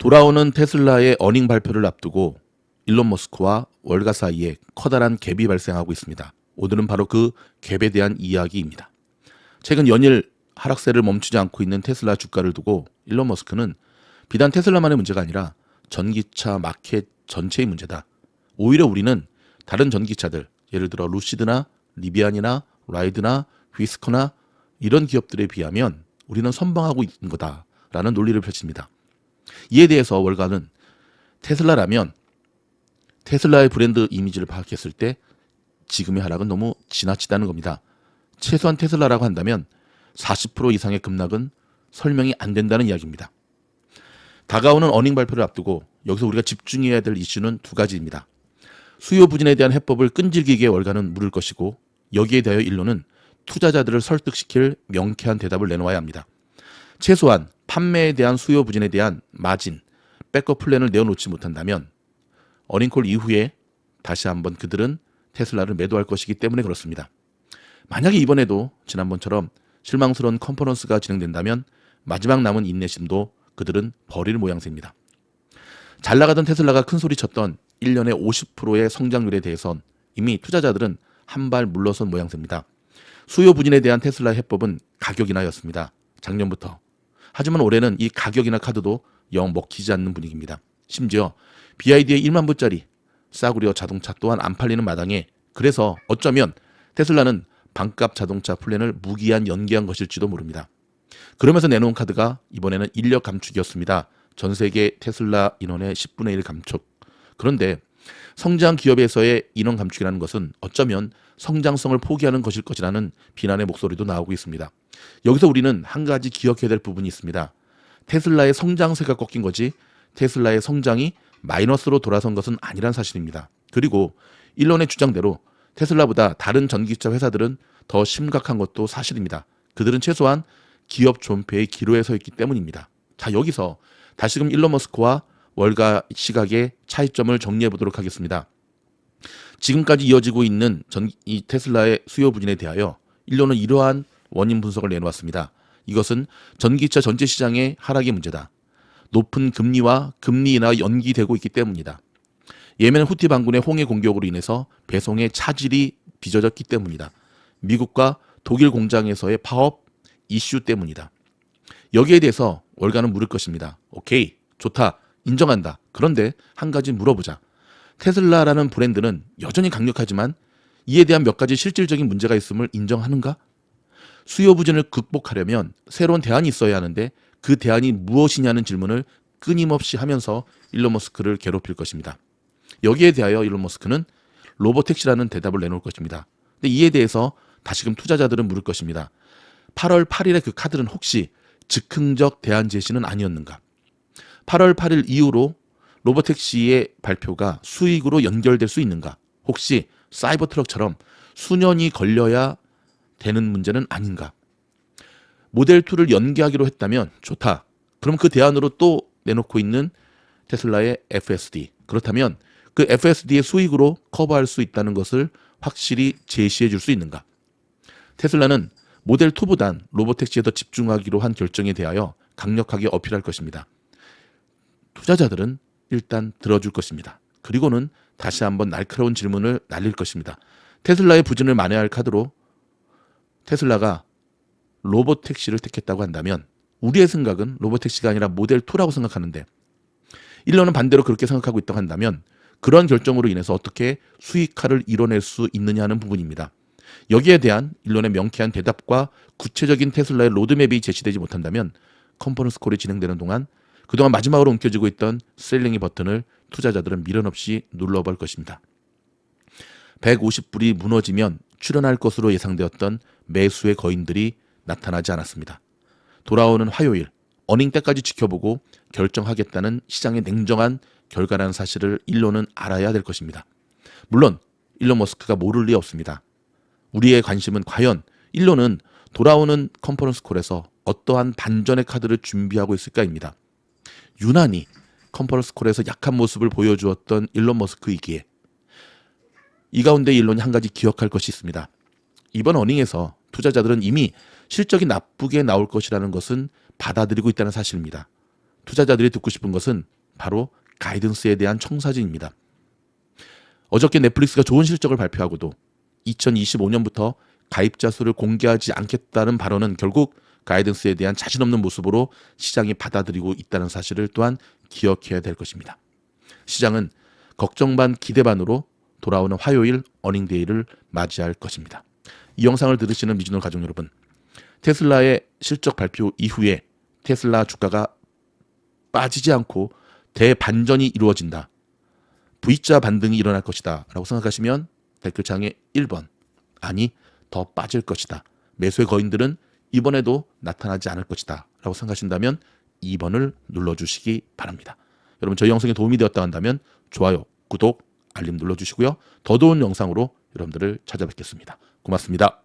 돌아오는 테슬라의 어닝 발표를 앞두고 일론 머스크와 월가 사이에 커다란 갭이 발생하고 있습니다. 오늘은 바로 그 갭에 대한 이야기입니다. 최근 연일 하락세를 멈추지 않고 있는 테슬라 주가를 두고 일론 머스크는 비단 테슬라만의 문제가 아니라 전기차 마켓 전체의 문제다. 오히려 우리는 다른 전기차들, 예를 들어 루시드나 리비안이나 라이드나 휘스커나 이런 기업들에 비하면 우리는 선방하고 있는 거다라는 논리를 펼칩니다. 이에 대해서 월가는 테슬라라면 테슬라의 브랜드 이미지를 파악했을 때 지금의 하락은 너무 지나치다는 겁니다. 최소한 테슬라라고 한다면 40% 이상의 급락은 설명이 안 된다는 이야기입니다. 다가오는 어닝 발표를 앞두고 여기서 우리가 집중해야 될 이슈는 두 가지입니다. 수요 부진에 대한 해법을 끈질기게 월가는 물을 것이고 여기에 대하여 일론은 투자자들을 설득시킬 명쾌한 대답을 내놓아야 합니다. 최소한 판매에 대한 수요 부진에 대한 마진, 백업 플랜을 내어놓지 못한다면 어닝콜 이후에 다시 한번 그들은 테슬라를 매도할 것이기 때문에 그렇습니다. 만약에 이번에도 지난번처럼 실망스러운 컨퍼런스가 진행된다면 마지막 남은 인내심도 그들은 버릴 모양새입니다. 잘 나가던 테슬라가 큰 소리 쳤던 1년에 50%의 성장률에 대해선 이미 투자자들은 한 발 물러선 모양새입니다. 수요 부진에 대한 테슬라 해법은 가격이나였습니다. 작년부터. 하지만 올해는 이 가격이나 카드도 영 먹히지 않는 분위기입니다. 심지어 BID의 1만 부짜리 싸구려 자동차 또한 안 팔리는 마당에 그래서 어쩌면 테슬라는 반값 자동차 플랜을 무기한 연기한 것일지도 모릅니다. 그러면서 내놓은 카드가 이번에는 인력 감축이었습니다. 전 세계 테슬라 인원의 10분의 1 감축. 그런데 성장 기업에서의 인원 감축이라는 것은 어쩌면 성장성을 포기하는 것일 것이라는 비난의 목소리도 나오고 있습니다. 여기서 우리는 한 가지 기억해야 될 부분이 있습니다. 테슬라의 성장세가 꺾인 거지 테슬라의 성장이 마이너스로 돌아선 것은 아니란 사실입니다. 그리고 일론의 주장대로 테슬라보다 다른 전기차 회사들은 더 심각한 것도 사실입니다. 그들은 최소한 기업 존폐의 기로에 서 있기 때문입니다. 자, 여기서 다시금 일론 머스크와 월가 시각의 차이점을 정리해 보도록 하겠습니다. 지금까지 이어지고 있는 전, 이 테슬라의 수요 부진에 대하여 일론은 이러한 원인 분석을 내놓았습니다. 이것은 전기차 전체 시장의 하락의 문제다. 높은 금리와 금리 인하 연기되고 있기 때문이다. 예멘 후티 반군의 홍해 공격으로 인해서 배송의 차질이 빚어졌기 때문이다. 미국과 독일 공장에서의 파업 이슈 때문이다. 여기에 대해서 월가는 물을 것입니다. 오케이, 좋다, 인정한다. 그런데 한 가지 물어보자. 테슬라라는 브랜드는 여전히 강력하지만 이에 대한 몇 가지 실질적인 문제가 있음을 인정하는가? 수요 부진을 극복하려면 새로운 대안이 있어야 하는데 그 대안이 무엇이냐는 질문을 끊임없이 하면서 일론 머스크를 괴롭힐 것입니다. 여기에 대하여 일론 머스크는 로보택시라는 대답을 내놓을 것입니다. 근데 이에 대해서 다시금 투자자들은 물을 것입니다. 8월 8일의 그 카드는 혹시 즉흥적 대안 제시는 아니었는가? 8월 8일 이후로 로보택시의 발표가 수익으로 연결될 수 있는가? 혹시 사이버 트럭처럼 수년이 걸려야 되는 문제는 아닌가? 모델 2를 연기하기로 했다면 좋다. 그럼 그 대안으로 또 내놓고 있는 테슬라의 FSD. 그렇다면 그 FSD의 수익으로 커버할 수 있다는 것을 확실히 제시해 줄 수 있는가? 테슬라는 모델 2보단 로보택시에 더 집중하기로 한 결정에 대하여 강력하게 어필할 것입니다. 투자자들은 일단 들어줄 것입니다. 그리고는 다시 한번 날카로운 질문을 날릴 것입니다. 테슬라의 부진을 만회할 카드로 테슬라가 로봇 택시를 택했다고 한다면 우리의 생각은 로봇 택시가 아니라 모델 2라고 생각하는데 일론은 반대로 그렇게 생각하고 있다고 한다면 그러한 결정으로 인해서 어떻게 수익화를 이뤄낼 수 있느냐 하는 부분입니다. 여기에 대한 일론의 명쾌한 대답과 구체적인 테슬라의 로드맵이 제시되지 못한다면 컨퍼런스 콜이 진행되는 동안 그동안 마지막으로 움켜쥐고 있던 셀링의 버튼을 투자자들은 미련 없이 눌러볼 것입니다. 150불이 무너지면 출현할 것으로 예상되었던 매수의 거인들이 나타나지 않았습니다. 돌아오는 화요일 어닝 때까지 지켜보고 결정하겠다는 시장의 냉정한 결과라는 사실을 일론은 알아야 될 것입니다. 물론 일론 머스크가 모를 리 없습니다. 우리의 관심은 과연 일론은 돌아오는 컨퍼런스 콜에서 어떠한 반전의 카드를 준비하고 있을까입니다. 유난히 컨퍼런스 콜에서 약한 모습을 보여주었던 일론 머스크이기에 이 가운데 일론이 한 가지 기억할 것이 있습니다. 이번 어닝에서 투자자들은 이미 실적이 나쁘게 나올 것이라는 것은 받아들이고 있다는 사실입니다. 투자자들이 듣고 싶은 것은 바로 가이던스에 대한 청사진입니다. 어저께 넷플릭스가 좋은 실적을 발표하고도 2025년부터 가입자 수를 공개하지 않겠다는 발언은 결국 가이던스에 대한 자신 없는 모습으로 시장이 받아들이고 있다는 사실을 또한 기억해야 될 것입니다. 시장은 걱정 반 기대 반으로 돌아오는 화요일 어닝데이를 맞이할 것입니다. 이 영상을 들으시는 미주노 가족 여러분, 테슬라의 실적 발표 이후에 테슬라 주가가 빠지지 않고 대반전이 이루어진다. V자 반등이 일어날 것이다. 라고 생각하시면 댓글창에 1번. 아니, 더 빠질 것이다. 매수의 거인들은 이번에도 나타나지 않을 것이다. 라고 생각하신다면 2번을 눌러주시기 바랍니다. 여러분, 저희 영상이 도움이 되었다 한다면 좋아요, 구독, 알림 눌러주시고요. 더 좋은 영상으로 여러분들을 찾아뵙겠습니다. 고맙습니다.